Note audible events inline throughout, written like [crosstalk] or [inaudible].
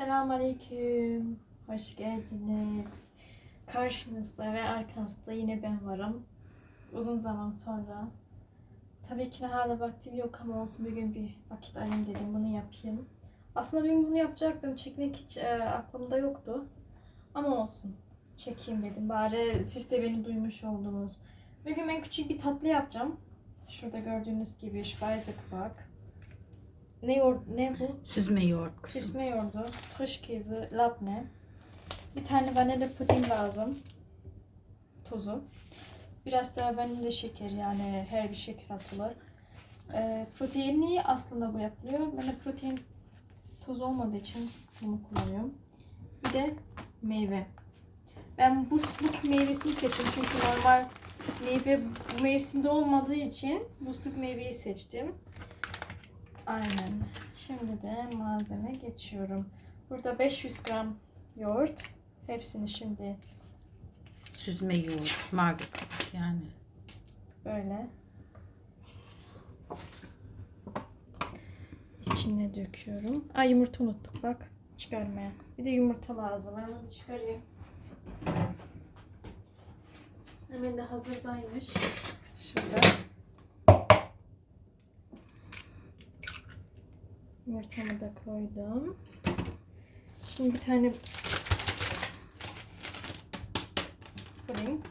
Selamünaleyküm. Hoş geldiniz. Karşınızda ve arkanızda yine ben varım. Uzun zaman sonra. Tabii ki hala vaktim yok ama olsun bir gün bir vakit ayırayım dedim bunu yapayım. Aslında bir gün bunu yapacaktım. Çekmek hiç e, aklımda yoktu. Ama olsun. Çekeyim dedim. Bari siz de beni duymuş oldunuz. Bugün ben küçük bir tatlı yapacağım. Şurada gördüğünüz gibi Speisekbak. Ne yoğurt, ne bu? Süzme yoğurt kızım. Süsme yoğurdu, Frischkäse, labne. Bir tane vanilya puding lazım. Tuzu. Biraz daha vanilya şeker yani her bir şeker atılır. Ee, proteini aslında bu yapılıyor. Ben de protein tozu olmadığı için bunu kullanıyorum. Bir de meyve. Ben buzluk meyvesini seçtim çünkü normal meyve bu mevsimde olmadığı için buzluk meyveyi seçtim. Aynen. Şimdi de malzeme geçiyorum. Burada 500 gram yoğurt. Hepsini şimdi Süzme yoğurt. Marga yani. böyle içine döküyorum. Ay yumurta unuttuk bak. Çıkarmaya. Bir de yumurta lazım. Ben onu çıkarayım. Hemen de hazırdaymış. Şurada. Yumurtamı da koydum. Şimdi bir tane puding.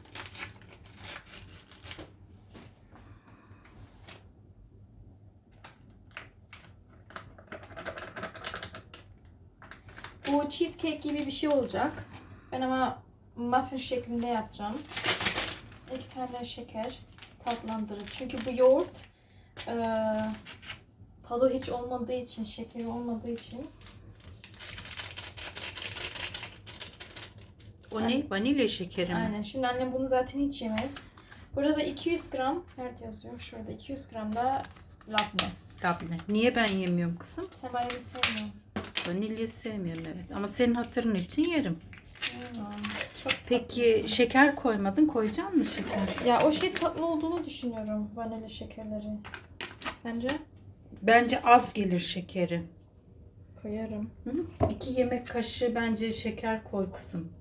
Bu cheesecake gibi bir şey olacak. Ben ama muffin şeklinde yapacağım. İki tane şeker tatlandırıcı. Çünkü bu yoğurt eee, tadı hiç olmadığı için, şekeri olmadığı için O ne? Vanilya şekeri mi? Aynen. Şimdi annem bunu zaten hiç yemez. Burada da 200 gram, nerede yazıyor? Şurada 200 gram da labne. Labne. Niye ben yemiyorum kızım? Sen vanilya sevmiyorsun. Vanilya sevmiyorum evet. Ama senin hatırın için yerim. Çok Peki tatlısın. şeker koymadın. Koyacak mısın şeker? Ya o şey tatlı olduğunu düşünüyorum vanilya şekerleri. Sence? Bence az gelir şekeri. Koyarım. Hı? İki yemek kaşığı bence şeker koy kızım.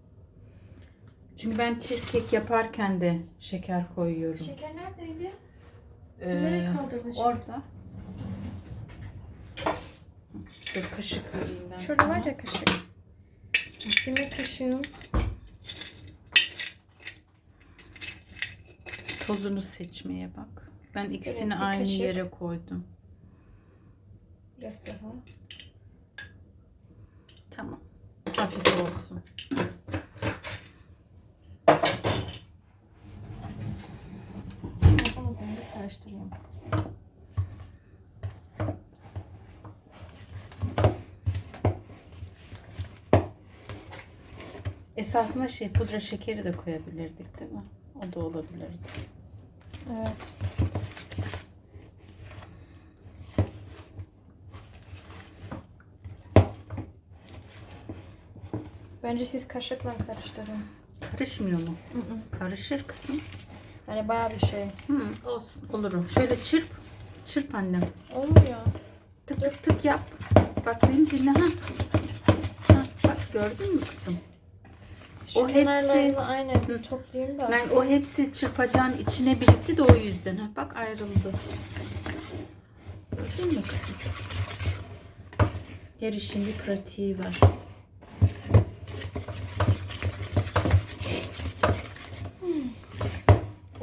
Çünkü ben cheesecake yaparken de şeker koyuyorum. Şeker neredeydi? Sen Ee, nereye kaldırdın şimdi? Orada. Dur kaşık vereyim ben Şurada sana. var ya kaşık. Yemek kaşığım. Tozunu seçmeye bak. Ben ikisini Evet, aynı kaşık. yere koydum. Biraz daha. Tamam. Hafif olsun. Şimdi bunu ben de karıştırayım. Esasında şey pudra şekeri de koyabilirdik değil mi? O da olabilirdi. Evet. Bence siz kaşıkla karıştırın. Karışmıyor mu? Hı hı. Karışır kızım. Yani bayağı bir şey. Hı, olsun. Olurum. Şöyle çırp. Çırp annem. Olmuyor. Tık tık tık yap. Bak beni dinle. Ha. Ha, bak gördün mü kızım? Şu O hepsi- aynen bir toplayayım da. Yani o hepsi çırpacağın içine birikti de o yüzden. Ha, bak ayrıldı. Gördün mü kızım? Her işin bir pratiği var.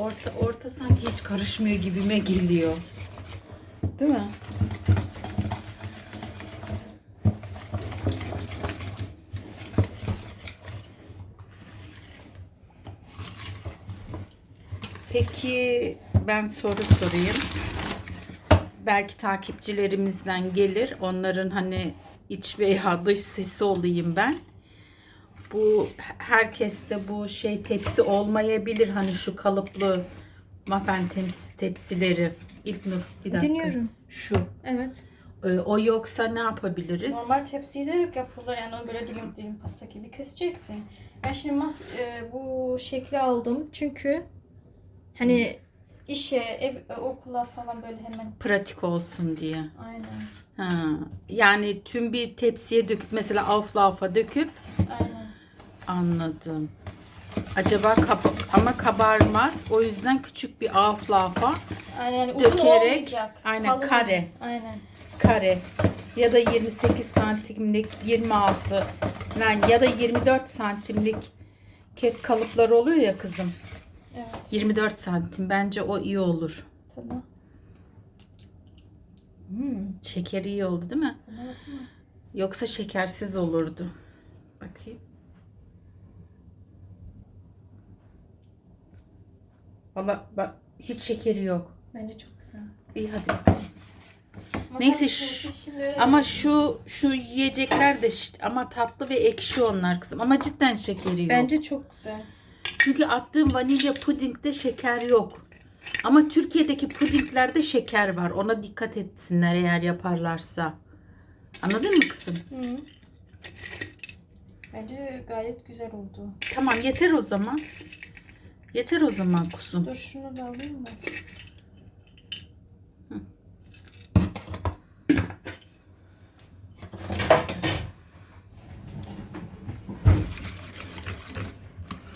Orta, orta sanki hiç karışmıyor gibime geliyor. Değil mi? Peki ben soru sorayım. Belki takipçilerimizden gelir. Onların hani iç veya [laughs] dış sesi olayım ben. Bu herkeste bu şey tepsi olmayabilir. Hani şu kalıplı muffin tepsi, tepsileri. İlknur bir dakika. Dinliyorum. Şu. Evet. Ee, O yoksa ne yapabiliriz? Normal tepsiyi de yapılır yani onu böyle dilim dilim pasta gibi keseceksin. Ben şimdi maf- e, bu şekli aldım çünkü hani işe, ev, e, okula falan böyle hemen. Pratik olsun diye. Aynen. Ha. Yani tüm bir tepsiye döküp mesela avlafa döküp Aynen. Anladım. Acaba kaba- ama kabarmaz. O yüzden küçük bir avlafa Aynen uzun Dökerek, olmayacak. aynen, kalın. kare. Aynen. kare ya da 28 santimlik 26 yani ya da 24 santimlik kek kalıpları oluyor ya kızım. Evet. 24 santim bence o iyi olur. Tamam. Hmm, şekeri iyi oldu değil mi? Evet? Yoksa şekersiz olurdu. Bakayım. Valla bak hiç şekeri yok. Bence çok güzel. İyi hadi bakalım. Neyse, şu- Ama şu şu yiyecekler de şi- ama tatlı ve ekşi onlar kızım. Ama cidden şekeri yok. Bence çok güzel. Çünkü attığım vanilya pudingde şeker yok. Ama Türkiye'deki pudinglerde şeker var. Ona dikkat etsinler eğer yaparlarsa. Anladın mı kızım? Hı. Bence gayet güzel oldu. Tamam yeter o zaman. Yeter o zaman kuzum. Dur şunu da alayım da.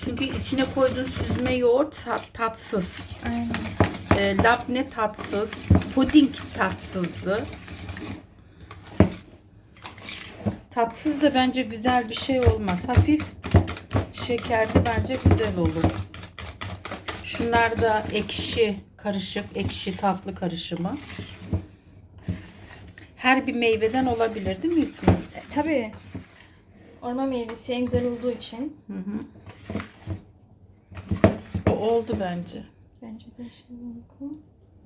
Çünkü içine koyduğun süzme yoğurt tat- tatsız. Aynen. E, labne tatsız. Puding tatsızdı. Tatsız da bence güzel bir şey olmaz. Hafif şekerli bence güzel olur. Şunlar da ekşi karışık, ekşi tatlı karışımı. Her bir meyveden olabilir değil mi Hükmü? E, tabii. Orman meyvesi en güzel olduğu için. Hı hı. O oldu bence. Bence de şimdi bakalım.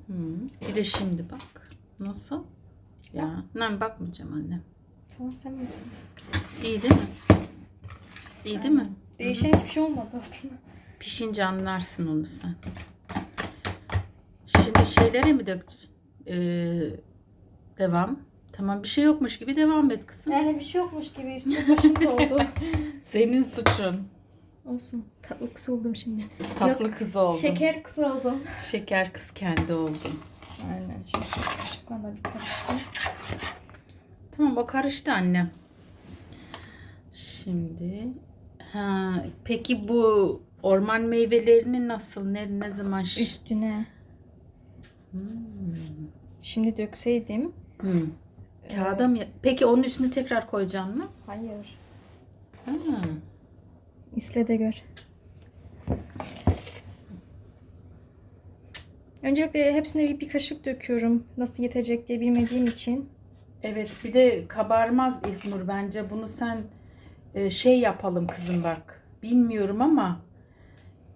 Hı. Bir de şimdi bak. Nasıl? Ya. Ben bakmayacağım anne. Tamam sen bilirsin. İyi değil mi? İyi değil mi? Değişen hiçbir şey olmadı aslında. Pişince anlarsın onu sen. Şimdi şeylere mi dök? Ee, devam. Tamam bir şey yokmuş gibi devam et kızım. Yani bir şey yokmuş gibi üstüne başım doldu. [laughs] Senin suçun. Olsun. Tatlı kız oldum şimdi. Tatlı kız oldun. Şeker kız oldum. Şeker kız kendi oldun. Aynen. Şimdi kaşıkla da bir karıştırayım. Tamam o karıştı annem. Şimdi ha peki bu orman meyvelerini nasıl ne ne zaman Üstüne. Hmm. Şimdi dökseydim. Hmm. Kağıda mı? Peki onun üstüne tekrar koyacaksın mı? Hayır. Ha. İsle de gör. Öncelikle hepsine bir, bir kaşık döküyorum. Nasıl yetecek diye bilmediğim için. Evet bir de kabarmaz İlknur bence bunu sen e, şey yapalım kızım bak. Bilmiyorum ama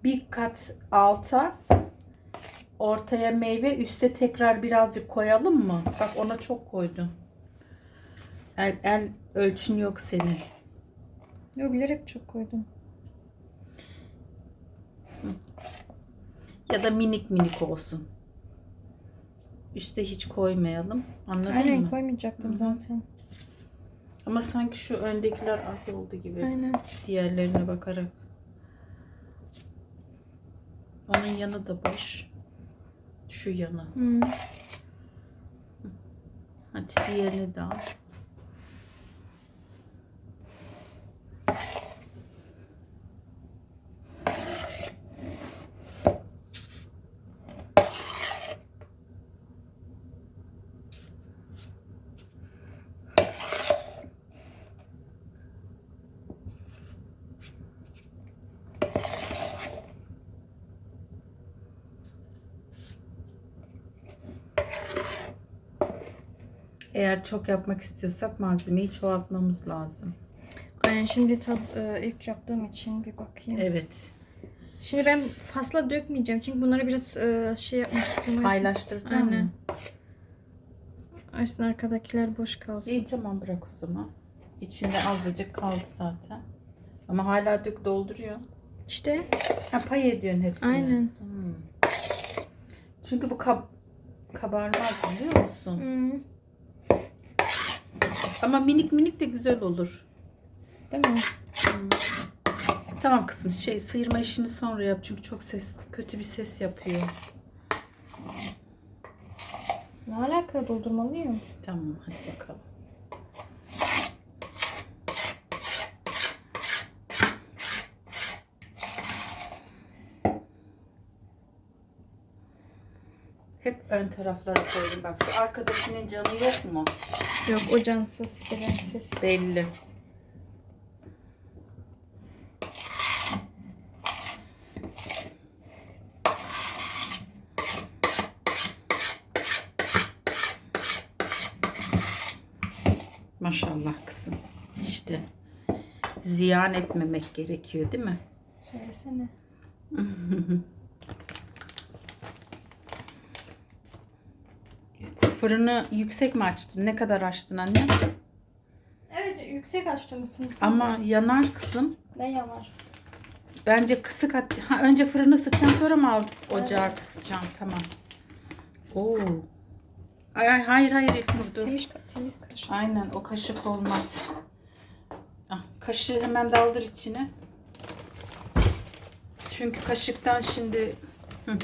bir kat alta ortaya meyve üste tekrar birazcık koyalım mı? Bak ona çok koydun. El, el ölçün yok senin. Yok bilerek çok koydum. Ya da minik minik olsun. Üste hiç koymayalım. Anladın Aynen mı? koymayacaktım Hı hı. zaten. Ama sanki şu öndekiler az oldu gibi. Aynen. Diğerlerine bakarak. Onun yanı da boş. Şu yanı. Hmm. Hadi diğerini de al. Eğer çok yapmak istiyorsak malzemeyi çoğaltmamız lazım. Aynen şimdi tab e, ilk yaptığım için bir bakayım. Evet. Şimdi ben fazla dökmeyeceğim çünkü bunları biraz e, şey yapmak istiyorum. Paylaştıracağım Aynen. Aslında arkadakiler boş kalsın. İyi tamam bırak o zaman. İçinde azıcık kaldı zaten. Ama hala dök dolduruyor. İşte Ha pay ediyorsun hepsini. Aynen. Hmm. Çünkü bu kab kabarmaz biliyor musun? hmm, Ama minik minik de güzel olur. değil mi? Tamam kızım şey sıyırma işini sonra yap çünkü çok ses kötü bir ses yapıyor. Ne alaka doldurmalıyım? Tamam hadi bakalım. Hep ön taraflara koydum. Bak şu arkadakinin canı yok mu? Yok o cansız, bilensiz. Belli. Maşallah kızım. İşte ziyan etmemek gerekiyor değil mi? Söylesene. [laughs] Fırını yüksek mi açtın? Ne kadar açtın anne? Evet yüksek açtım ısınsın. Ama yanar kızım. Ne yanar? Bence kısık at. Ha, önce fırını ısıtacaksın sonra mı al ocağı kısacaksın? Tamam. Oo. Ay, ay hayır hayır İlknur dur. Temiz, temiz kaşık. Aynen o kaşık olmaz. Ah, kaşığı hemen daldır içine. Çünkü kaşıktan şimdi Hı.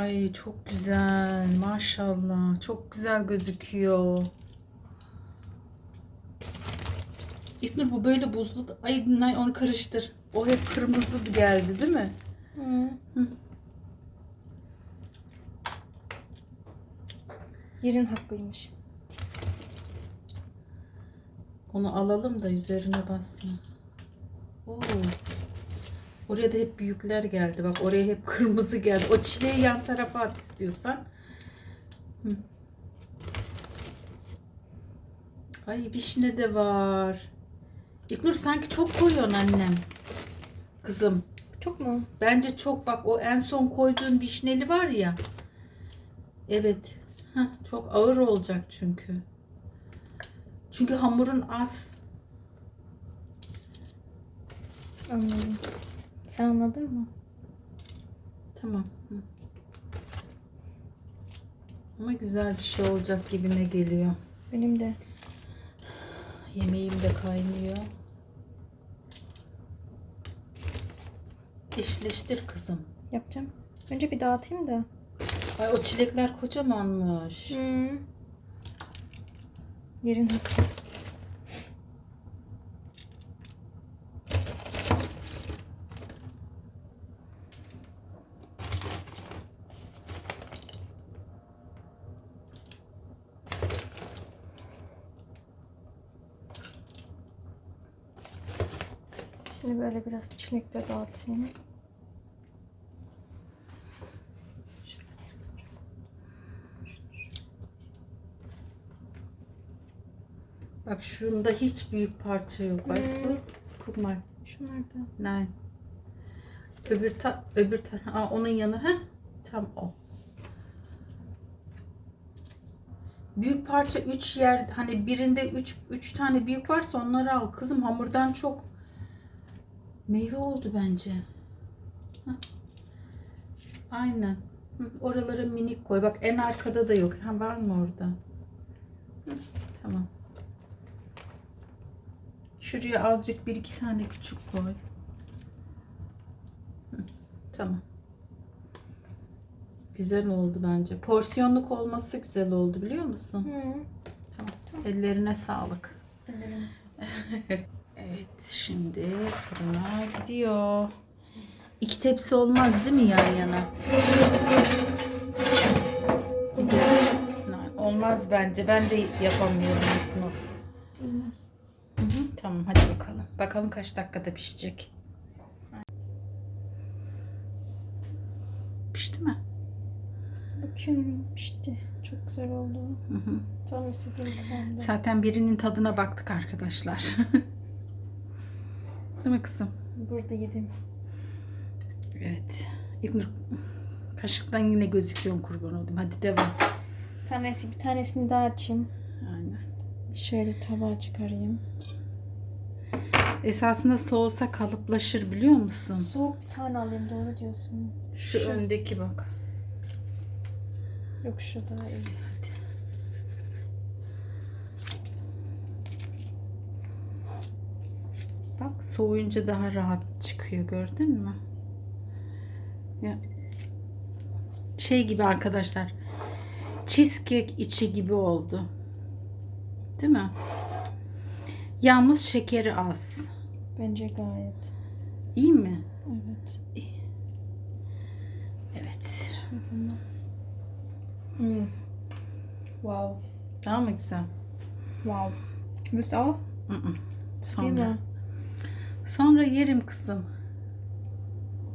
Ay çok güzel maşallah çok güzel gözüküyor. İlknur bu böyle buzlu. Ay Nay, onu karıştır. O hep kırmızı geldi değil mi? Hı. Hı. Yerin hakkıymış. Onu alalım da üzerine basma. Oo. Oraya da hep büyükler geldi. Bak oraya hep kırmızı geldi. O çileği yan tarafa at istiyorsan. Hı. Ay vişne de var. İknur sanki çok koyuyorsun annem. Kızım. Çok mu? Bence çok bak o en son koyduğun vişneli var ya. Evet. Heh, çok ağır olacak çünkü. Çünkü hamurun az. Anladım. Sen anladın mı? Tamam. Hı. Ama güzel bir şey olacak gibime geliyor. Benim de. Yemeğim de kaynıyor. Eşleştir kızım. Yapacağım. Önce bir dağıtayım da. Ay o çilekler kocamanmış. Hı. Yerin hakkı. Şimdi böyle biraz çilek de dağıtayım. Bak şunda hiç büyük parça yok. Hmm. Weißt du? Guck mal. Şunlar da. Nein. Öbür ta öbür ta Aa, onun yanı ha? Tam o. Büyük parça 3 yer hani birinde 3 3 tane büyük varsa onları al. Kızım hamurdan çok meyve oldu bence. Hah. Aynen. Hı, Oralara minik koy. Bak en arkada da yok. Ha var mı orada? Hı, Tamam. Şuraya azıcık bir iki tane küçük koy. Hı, Tamam. Güzel oldu bence. Porsiyonluk olması güzel oldu biliyor musun? Hı. Tamam. Ellerine sağlık. Ellerinize. [laughs] Evet şimdi fırına gidiyor. İki tepsi olmaz değil mi yan yana? Olmaz bence. Ben de yapamıyorum bunu. Olmaz. Hı hı, Tamam hadi bakalım. Bakalım kaç dakikada pişecek. Pişti mi? Bakıyorum işte. Çok güzel oldu. Hı hı. Tam istediğim kıvamda. Zaten birinin tadına baktık arkadaşlar. [laughs] Değil mi kızım? Burada yedim. Evet. İlknur kaşıktan yine gözüküyorsun kurban olayım. Hadi devam. Tanesi bir tanesini daha açayım. Aynen. Şöyle tabağa çıkarayım. Esasında soğusa kalıplaşır biliyor musun? Soğuk bir tane alayım doğru diyorsun. Şu, Şu. öndeki bak. Yok şu daha iyi. Bak soğuyunca daha rahat çıkıyor gördün mü? Ya, şey gibi arkadaşlar. Cheesecake içi gibi oldu. Değil mi? Yalnız şekeri az. Bence gayet. İyi mi? Evet. Evet. Hmm. Wow. Daha mı güzel? Wow. Willst du auch? Hı. Değil Sonra. Sonra yerim kızım.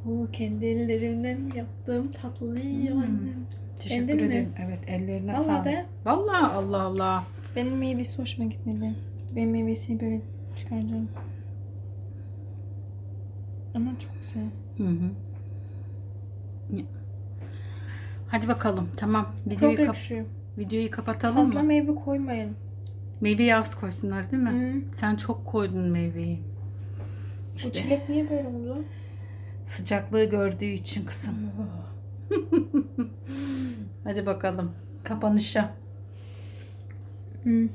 Oo, kendi ellerimden yaptığım tatlıyı Hmm. annem. Teşekkür mi? ederim. Evet ellerine Vallahi sağlık. de. Vallahi Allah Allah. Benim meyvesi hoşuma gitmedi. Benim meyvesini böyle çıkaracağım. Ama çok güzel. Hı hı. Ya. Hadi bakalım. Tamam. Çok Videoyu, kap- videoyu kapatalım Fazla mı? meyve koymayın. Meyveyi az koysunlar değil mi? Hı. Sen çok koydun meyveyi. Bu İşte çilek niye böyle oldu? sıcaklığı gördüğü için kızım. [laughs] Hadi bakalım. Kapanışa. Hı.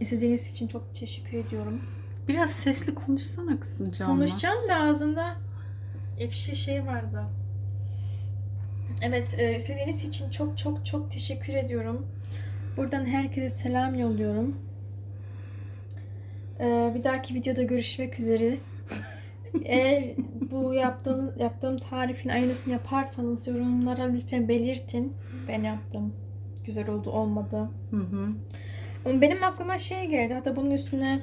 İstediğiniz için çok teşekkür ediyorum. Biraz sesli konuşsana kızım canım. Konuşacağım da ağzımda ekşi şey vardı. Evet, e, istediğiniz için çok çok çok teşekkür ediyorum. Buradan herkese selam yolluyorum. E, bir dahaki videoda görüşmek üzere. [laughs] Eğer bu yaptığım, yaptığım tarifin aynısını yaparsanız yorumlara lütfen belirtin. Ben yaptım. Güzel oldu, olmadı. Hı hı. Ama benim aklıma şey geldi. Hatta bunun üstüne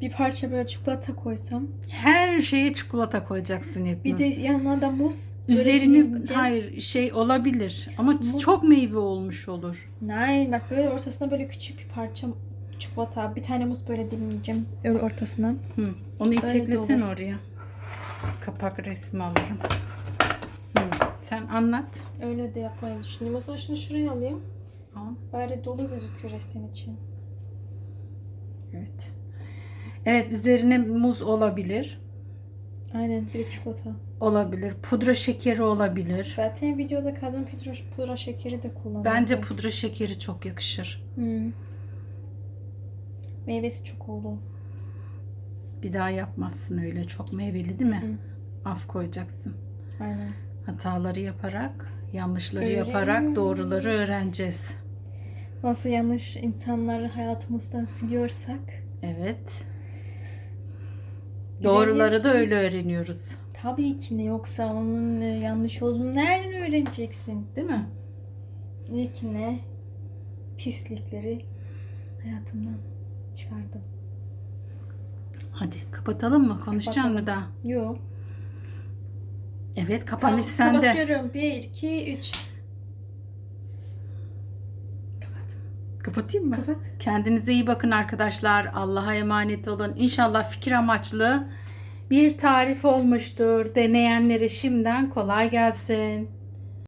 bir parça böyle çikolata koysam. Her şeye çikolata koyacaksın Yetme. Bir de yanına da muz. Üzerini hayır şey olabilir ama Muz- çok meyve olmuş olur. Nein bak böyle ortasına böyle küçük bir parça çikolata. Bir tane muz böyle dilimleyeceğim. Öyle ortasına. Hı. Onu iteklesen oraya. Kapak resmi alırım. Hı. Sen anlat. Öyle de yapmayı düşünüyorum. O zaman şunu şuraya alayım. Al. Bari dolu gözüküyor resim için. Evet. Evet üzerine muz olabilir. Aynen bir çikolata. Olabilir. Pudra şekeri olabilir. Zaten videoda kadın pudra, pudra şekeri de kullanıyor. Bence pudra şekeri çok yakışır. Hmm. Meyvesi çok oldu. Bir daha yapmazsın öyle. Çok meyveli değil mi? Hı. Az koyacaksın. Aynen. Hataları yaparak, yanlışları Öğreniyoruz. yaparak doğruları öğreneceğiz. Nasıl yanlış insanları hayatımızdan siliyorsak Evet. Doğruları da öyle öğreniyoruz. tabii ki ne yoksa onun e, yanlış olduğunu nereden öğreneceksin? Değil mi? İyi ki ne pislikleri hayatımdan çıkardım. Hadi kapatalım mı? Konuşacak mı daha? Yok. Evet kapanış sende. Kapatıyorum. 1, 2, 3. Kapat. Kapatayım mı? Kapat. Kendinize iyi bakın arkadaşlar. Allah'a emanet olun. İnşallah fikir amaçlı bir tarif olmuştur. Deneyenlere şimdiden kolay gelsin.